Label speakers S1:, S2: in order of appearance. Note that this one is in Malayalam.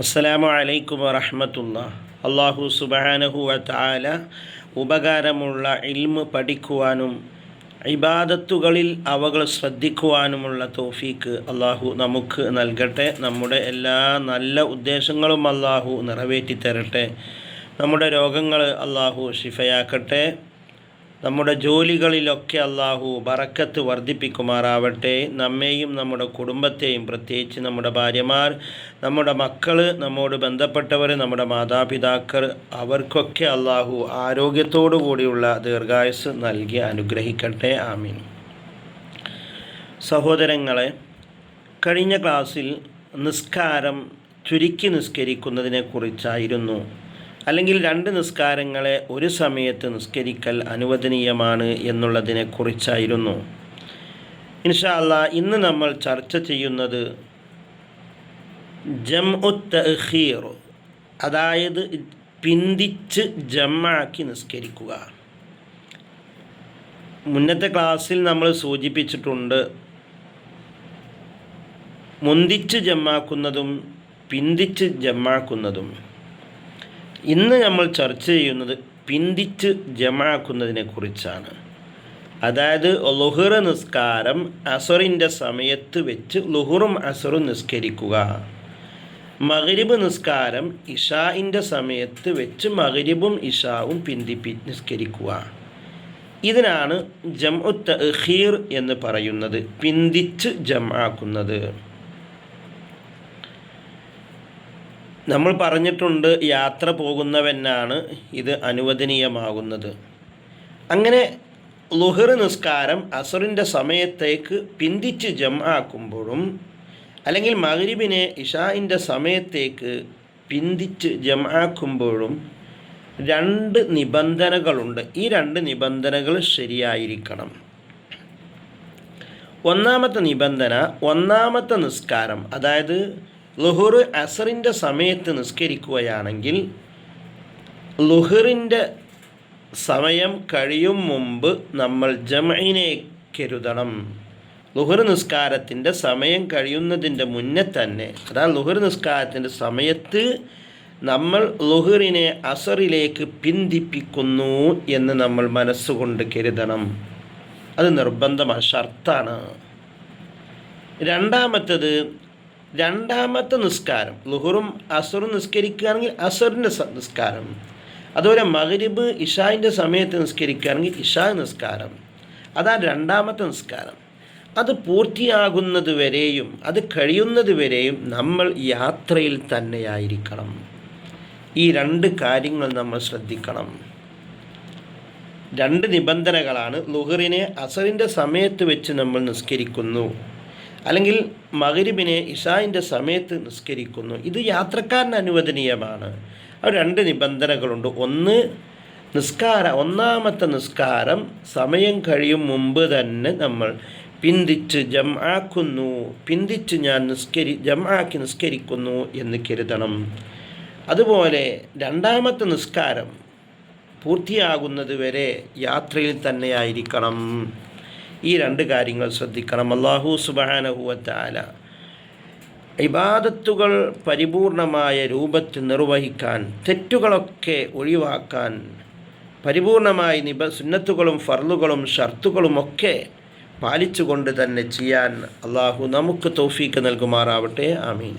S1: അസ്സലാമു അലൈക്കും വറഹമത്തുള്ള. അള്ളാഹു സുബാനഹു വാല ഉപകാരമുള്ള ഇൽമ് പഠിക്കുവാനും ഇബാദത്തുകളിൽ അവകൾ ശ്രദ്ധിക്കുവാനുമുള്ള തോഫീക്ക് അള്ളാഹു നമുക്ക് നൽകട്ടെ. നമ്മുടെ എല്ലാ നല്ല ഉദ്ദേശങ്ങളും അള്ളാഹു നിറവേറ്റി തരട്ടെ നമ്മുടെ രോഗങ്ങൾ അള്ളാഹു ഷിഫയാക്കട്ടെ നമ്മുടെ ജോലികളിലൊക്കെ അള്ളാഹു ബറക്കത്ത് വർദ്ധിപ്പിക്കുമാറാവട്ടെ. നമ്മെയും നമ്മുടെ കുടുംബത്തെയും പ്രത്യേകിച്ച് നമ്മുടെ ഭാര്യമാർ നമ്മുടെ മക്കൾ നമ്മോട് ബന്ധപ്പെട്ടവർ നമ്മുടെ മാതാപിതാക്കൾ അവർക്കൊക്കെ അള്ളാഹു ആരോഗ്യത്തോടു കൂടിയുള്ള ദീർഘായുസ് നൽകി അനുഗ്രഹിക്കട്ടെ. ആമീൻ. സഹോദരങ്ങളെ കഴിഞ്ഞ ക്ലാസ്സിൽ നിസ്കാരം ചുരുക്കി നിസ്കരിക്കുന്നതിനെക്കുറിച്ചായിരുന്നു അല്ലെങ്കിൽ രണ്ട് നിസ്കാരങ്ങളെ ഒരു സമയത്ത് നിസ്കരിക്കൽ അനുവദനീയമാണ് എന്നുള്ളതിനെക്കുറിച്ചായിരുന്നു. ഇൻഷാല്ല ഇന്ന് നമ്മൾ ചർച്ച ചെയ്യുന്നത് ജം ഉത്തഹീർ അതായത് പിന്തിച്ച് ജമ്മാക്കി നിസ്കരിക്കുക. മുന്നത്തെ ക്ലാസ്സിൽ നമ്മൾ സൂചിപ്പിച്ചിട്ടുണ്ട് മുന്തിച്ച് ജമ്മാക്കുന്നതും പിന്തിച്ച് ജമ്മാക്കുന്നതും ഇന്ന് നമ്മൾ ചർച്ച ചെയ്യുന്നത് പിന്തിച്ച് ജമാക്കുന്നതിനെ കുറിച്ചാണ്. അതായത് ലുഹുർ നിസ്കാരം അസറിന്റെ സമയത്ത് വെച്ച് ലുഹുറും അസറും നിസ്കരിക്കുക. മകരിബ് നിസ്കാരം ഇഷായിന്റെ സമയത്ത് വെച്ച് മകരിബും ഇഷാവും പിന്തിപ്പി നിസ്കരിക്കുക. ഇതിനാണ് ജം തഹീർ എന്ന് പറയുന്നത് പിന്തിച്ച് ജമാക്കുന്നത് നമ്മൾ പറഞ്ഞിട്ടുണ്ട് യാത്ര പോകുന്നവനാണ് ഇത് അനുവദനീയമാകുന്നത്. അങ്ങനെ ലുഹർ നിസ്കാരം അസറിന്റെ സമയത്തേക്ക് പിന്തിച്ച് ജം ആക്കുമ്പോഴും അല്ലെങ്കിൽ മകരിബിനെ ഇഷായിന്റെ സമയത്തേക്ക് പിന്തിച്ച് ജം ആക്കുമ്പോഴും രണ്ട് നിബന്ധനകളുണ്ട്. ഈ രണ്ട് നിബന്ധനകൾ ശരിയായിരിക്കണം. ഒന്നാമത്തെ നിബന്ധന ഒന്നാമത്തെ നിസ്കാരം അതായത് ലുഹുർ അസറിന്റെ സമയത്ത് നിസ്കരിക്കുകയാണെങ്കിൽ ലുഹറിന്റെ സമയം കഴിയും മുമ്പ് നമ്മൾ ജമൈനെ കരുതണം ലുഹർ നിസ്കാരത്തിന്റെ സമയം കഴിയുന്നതിന്റെ മുന്നേ തന്നെ അതായത് ലുഹർ നിസ്കാരത്തിന്റെ സമയത്ത് നമ്മൾ ലുഹറിനെ അസറിലേക്ക് പിന്തിപ്പിക്കുന്നു എന്ന് നമ്മൾ മനസ്സുകൊണ്ട് കരുതണം. അത് നിർബന്ധമാണ് ഷർത്താണ് രണ്ടാമത്തത് രണ്ടാമത്തെ നിസ്കാരം ലുഹറും അസറും നിസ്കരിക്കുകയാണെങ്കിൽ അസറിന്റെ നിസ്കാരം. അതുപോലെ മകരിബ് ഇഷായിന്റെ സമയത്ത് നിസ്കരിക്കുകയാണെങ്കിൽ ഇഷാ നിസ്കാരം. അതാണ് രണ്ടാമത്തെ നിസ്കാരം. അത് പൂർത്തിയാകുന്നത് വരെയും അത് കഴിയുന്നത് വരെയും നമ്മൾ യാത്രയിൽ തന്നെയായിരിക്കണം. ഈ രണ്ട് കാര്യങ്ങൾ നമ്മൾ ശ്രദ്ധിക്കണം. രണ്ട് നിബന്ധനകളാണ്. ലുഹറിനെ അസറിന്റെ സമയത്ത് വെച്ച് നമ്മൾ നിസ്കരിക്കുന്നു. അല്ലെങ്കിൽ മകരിബിനെ ഇഷായിന്റെ സമയത്ത് നിസ്കരിക്കുന്നു. ഇത് യാത്രക്കാരന് അനുവദനീയമാണ്. അവർ രണ്ട് നിബന്ധനകളുണ്ട്. ഒന്ന് നിസ്കാര ഒന്നാമത്തെ നിസ്കാരം സമയം കഴിയും മുമ്പ് തന്നെ നമ്മൾ പിന്തിച്ച് ജമാക്കുന്നു പിന്തിച്ച് ഞാൻ നിസ്കരി ജമാക്കി നിസ്കരിക്കുന്നു എന്ന് കരുതണം. അതുപോലെ രണ്ടാമത്തെ നിസ്കാരം പൂർത്തിയാകുന്നത് വരെ യാത്രയിൽ തന്നെയായിരിക്കണം ഈ രണ്ട് കാര്യങ്ങൾ ശ്രദ്ധിക്കണം. അള്ളാഹു സുബാനഹുവത്താല ഇബാദത്തുകൾ പരിപൂർണമായ രൂപത്തിൽ നിർവഹിക്കാൻ തെറ്റുകളൊക്കെ ഒഴിവാക്കാൻ പരിപൂർണമായി നിബ സുന്നത്തുകളും ഫർലുകളും ഷർത്തുകളുമൊക്കെ പാലിച്ചുകൊണ്ട് തന്നെ ചെയ്യാൻ അള്ളാഹു നമുക്ക് തൗഫീക്ക് നൽകുമാറാവട്ടെ. ആമീൻ.